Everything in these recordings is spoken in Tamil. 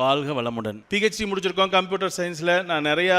வாழ்க வளமுடன். பிஹெச்டி முடிச்சிருக்கோம் கம்ப்யூட்டர் சயின்ஸில் நான் நிறையா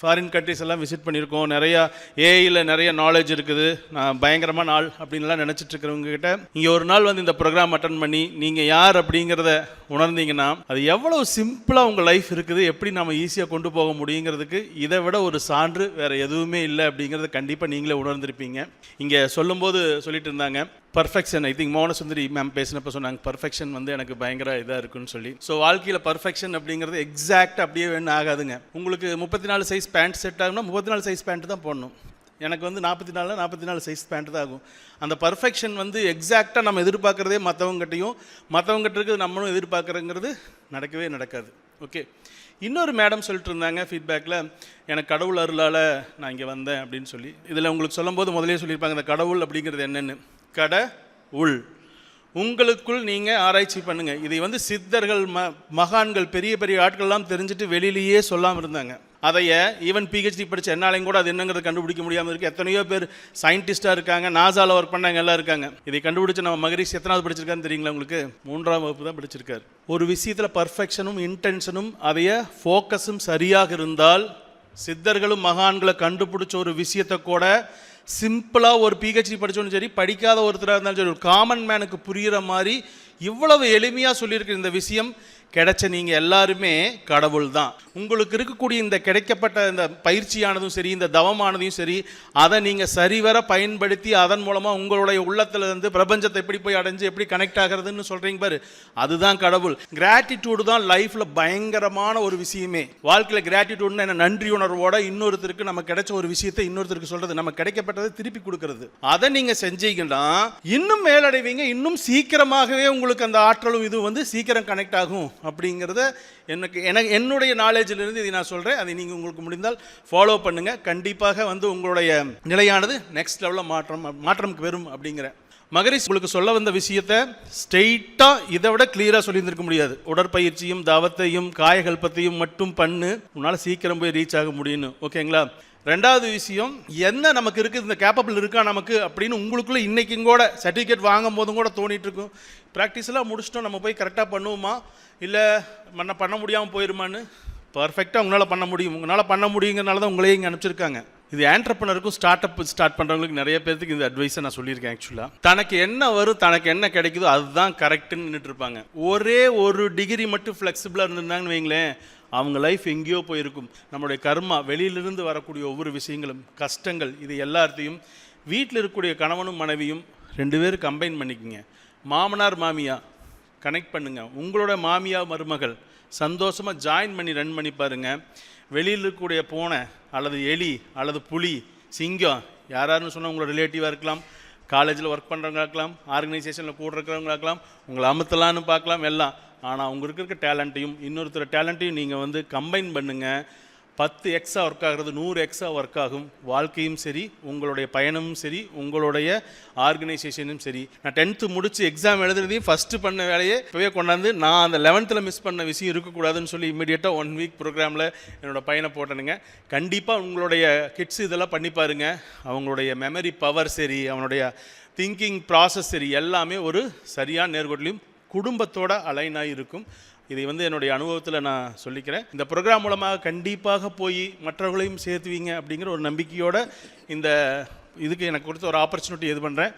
ஃபாரின் கண்ட்ரிஸ் எல்லாம் விசிட் பண்ணியிருக்கோம். நிறையா ஏஐயில் நிறைய நாலேஜ் இருக்குது. நான் பயங்கரமான ஆள் அப்படின்லாம் நினச்சிட்டு இருக்கிறவங்க இங்கே ஒரு நாள் வந்து இந்த ப்ரோக்ராம் அட்டன் பண்ணி நீங்கள் யார் அப்படிங்கிறத உணர்ந்தீங்கன்னா அது எவ்வளோ சிம்பிளாக உங்கள் லைஃப் இருக்குது எப்படி நம்ம ஈஸியாக கொண்டு போக முடியுங்கிறதுக்கு இதை விட ஒரு சான்று வேறு எதுவுமே இல்லை அப்படிங்கிறத கண்டிப்பாக நீங்களே உணர்ந்திருப்பீங்க. இங்கே சொல்லும்போது சொல்லிட்டு இருந்தாங்க perfection I think Monasundari ma'am பேசினப்ப சொன்னாங்க பர்ஃபெக்ஷன் வந்து எனக்கு பயங்கர இதாக இருக்குன்னு சொல்லி. ஸோ வாழ்க்கையில் பர்ஃபெக்ஷன் அப்படிங்கிறது எக்ஸாக்ட் அப்படியே வேணும் ஆகாதுங்க. உங்களுக்கு முப்பத்தி நாலு சைஸ் பேண்ட் செட் ஆகும்னா முப்பத்தி நாலு சைஸ் பேண்ட் தான் போடணும். எனக்கு வந்து நாற்பத்தி நாலு நாற்பத்தி நாலு சைஸ் பேண்ட் தான் ஆகும். அந்த பர்ஃபெக்ஷன் வந்து எக்ஸாக்டாக நம்ம எதிர்பார்க்குறதே மற்றவங்ககிட்டையும் மற்றவங்ககிட்ட இருக்கிறது நம்மளும் எதிர்பார்க்குறங்கிறது நடக்கவே நடக்காது. ஓகே இன்னொரு மேடம் சொல்லிட்டு இருந்தாங்க ஃபீட்பேக்கில் எனக்கு கடவுள் அருளால் நான் இங்கே வந்தேன் அப்படின்னு சொல்லி. இதில் உங்களுக்கு சொல்லும்போது முதலே சொல்லியிருப்பாங்க இந்த கடவுள் அப்படிங்கிறது என்னென்னு. கட உள். உங்களுக்குள் நீங்கள் ஆராய்ச்சி பண்ணுங்கள் இதை வந்து சித்தர்கள் ம மகான்கள் பெரிய பெரிய ஆட்கள்லாம் தெரிஞ்சுட்டு வெளியிலேயே சொல்லாமல் இருந்தாங்க. அதைய ஈவன் பிஹெச்டி படித்த என்னாலையும் கூட அது என்னங்கிறத கண்டுபிடிக்க முடியாமல் இருக்குது எத்தனையோ பேர் சயின்டிஸ்ட்டாக இருக்காங்க நாசாவில் ஒர்க் பண்ணாங்க எல்லாம் இருக்காங்க. இதை கண்டுபிடிச்ச நம்ம மகரிஷ் எத்தனாவது படிச்சிருக்கான்னு தெரியுங்களா உங்களுக்கு? மூன்றாம் வகுப்பு தான் படிச்சிருக்காரு. ஒரு விஷயத்தில் பர்ஃபெக்ஷனும் இன்டென்ஷனும் அதைய ஃபோக்கஸும் சரியாக இருந்தால் சித்தர்களும் மகான்களை கண்டுபிடிச்ச ஒரு விஷயத்தை கூட சிம்பிளாக ஒரு பிஹெச்டி படித்தோன்னு சரி படிக்காத ஒருத்தராக இருந்தாலும் சரி ஒரு காமன் மேனுக்கு புரிகிற மாதிரி இவ்வளவு எளிமையாக சொல்லியிருக்கிற இந்த விஷயம் கிடைச்ச நீங்கள் எல்லாருமே கடவுள் தான் உங்களுக்கு இருக்கக்கூடிய இந்த கிடைக்கப்பட்ட இந்த பயிற்சியானதும் சரி இந்த தவமானதையும் சரி அதை நீங்கள் சரிவர பயன்படுத்தி அதன் மூலமாக உங்களுடைய உள்ளத்துல இருந்து பிரபஞ்சத்தை எப்படி போய் அடைஞ்சு எப்படி கனெக்ட் ஆகிறதுன்னு சொல்கிறீங்க பாரு. அதுதான் கடவுள். கிராட்டிடியூடு தான் லைஃப்பில் பயங்கரமான ஒரு விஷயமே. வாழ்க்கையில் கிராட்டிடியூட்னு என்ன? நன்றி உணர்வோட இன்னொருத்தருக்கு நம்ம கிடைச்ச ஒரு விஷயத்தை இன்னொருத்தருக்கு சொல்கிறது நம்ம கிடைக்கப்பட்டதை திருப்பி கொடுக்கறது. அதை நீங்கள் செஞ்சீங்கன்னா இன்னும் மேலடைவீங்க இன்னும் சீக்கிரமாகவே உங்களுக்கு உங்களுக்கு அந்த ஆற்றலும் இது வந்து சீக்கிரம் கனெக்ட் ஆகும் அப்படிங்கிறத எனக்கு எனக்கு என்னுடைய நாலேஜிலிருந்து இதை நான் சொல்கிறேன் அதை நீங்கள் உங்களுக்கு முடிந்தால் ஃபாலோ பண்ணுங்கள் கண்டிப்பாக வந்து உங்களுடைய நிலையானது நெக்ஸ்ட் லெவலில் மாற்றம் மாற்றம் பெறும் அப்படிங்கிற மகரிஷ் உங்களுக்கு சொல்ல வந்த விஷயத்தை ஸ்ட்ரெயிட்டாக இதை விட கிளியராக சொல்லியிருந்திருக்க முடியாது. உடற்பயிற்சியும் தவத்தையும் காயகல்பத்தையும் மட்டும் பண்ணு. உன்னால் சீக்கிரம் போய் ரீச் ஆக முடியும்னு. ஓகேங்களா ரெண்டாவது விஷயம் என்ன நமக்கு இருக்குது? இந்த கேப்பபிள் இருக்கா நமக்கு? அப்படின்னு உங்களுக்குள்ளே இன்றைக்கும் கூட சர்டிஃபிகேட் வாங்கும் போதும் கூட தோணிட்டு இருக்கும். ப்ராக்டிஸ்லாம் முடிச்சிட்டோம் நம்ம போய் கரெக்டாக பண்ணுவோமா? இல்லை பண்ண பண்ண முடியாமல் போயிருமான்னு? பர்ஃபெக்டாக உங்களால் பண்ண முடியும். உங்களால் பண்ண முடியுங்கிறனால தான் உங்களையும் இங்கே அனுப்பிச்சிருக்காங்க. இது ஆண்டர்பனருக்கும் ஸ்டார்ட் அப் ஸ்டார்ட் பண்ணுறவங்களுக்கு நிறைய பேருக்கு இந்த அட்வைஸை நான் சொல்லியிருக்கேன் ஆக்சுவலாக தனக்கு என்ன வரும் தனக்கு என்ன கிடைக்குதோ அதுதான் கரெக்டுன்னு நின்றுட்டு இருப்பாங்க. ஒரே ஒரு டிகிரி மட்டும் ஃப்ளெக்சிபிளாக இருந்திருந்தாங்கன்னு வைங்களேன் அவங்க லைஃப் எங்கேயோ போயிருக்கும். நம்மளுடைய கர்மா வெளியிலிருந்து வரக்கூடிய ஒவ்வொரு விஷயங்களும் கஷ்டங்கள் இது எல்லாத்தையும் வீட்டில் இருக்கக்கூடிய கணவனும் மனைவியும் ரெண்டு பேரும் கம்பைன் பண்ணிக்கோங்க. மாமனார் மாமியா கனெக்ட் பண்ணுங்கள் உங்களோட மாமியா மருமகள் சந்தோஷமாக ஜாயின் பண்ணி ரன் பண்ணி பாருங்க. வெளியில் இருக்கக்கூடிய போன அல்லது எலி அல்லது புலி சிங்கம் யாராருன்னு சொன்னால் உங்களோட ரிலேட்டிவாக இருக்கலாம் காலேஜில் ஒர்க் பண்ணுறவங்க இருக்கலாம் ஆர்கனைசேஷனில் கூட இருக்கிறவங்க இருக்கலாம் உங்களை அமுத்தலான்னு பார்க்கலாம் எல்லாம். ஆனால் உங்களுக்கு இருக்க டேலண்ட்டையும் இன்னொருத்தர் டேலண்ட்டையும் நீங்கள் வந்து கம்பைன் பண்ணுங்கள் பத்து எக்ஸா ஒர்க் ஆகிறது நூறு எக்ஸா ஒர்க் ஆகும். வாழ்க்கையும் சரி உங்களுடைய பயணமும் சரி உங்களுடைய ஆர்கனைசேஷனும் சரி. நான் டென்த்து முடித்து எக்ஸாம் எழுதுறதையும் ஃபஸ்ட்டு பண்ண வேலையே இப்போவே கொண்டாந்து நான் அந்த லெவன்த்தில் மிஸ் பண்ண விஷயம் இருக்கக்கூடாதுன்னு சொல்லி இமீடியட்டாக ஒன் வீக் ப்ரோக்ராமில் என்னோட பையனை போட்டனுங்க. கண்டிப்பாக உங்களுடைய கிட்ஸ் இதெல்லாம் பண்ணி பாருங்க. அவங்களுடைய மெமரி பவர் சரி அவனுடைய திங்கிங் ப்ராசஸ் சரி எல்லாமே ஒரு சரியான நேர்கோட்டிலையும் குடும்பத்தோட அலைனாக இருக்கும் இதை வந்து என்னுடைய அனுபவத்தில் நான் சொல்லிக்கிறேன். இந்த ப்ரோக்ராம் மூலமாக கண்டிப்பாக போய் மற்றவர்களையும் சேர்த்துவீங்க அப்படிங்கிற ஒரு நம்பிக்கையோட இந்த இதுக்கு எனக்கு கொடுத்த ஒரு ஆப்பர்ச்சுனிட்டி இது பண்ணுறேன்